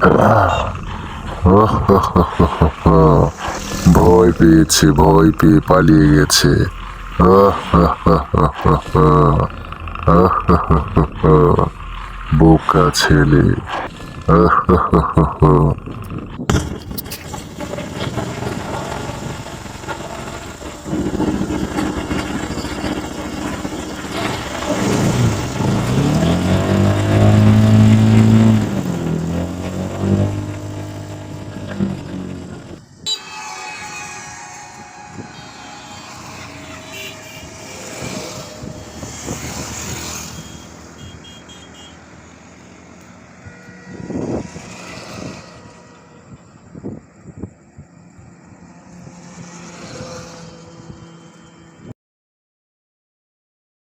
ভয় পেয়েছে ভয় পেয়ে পালিয়ে গেছে। বোকা ছেলে।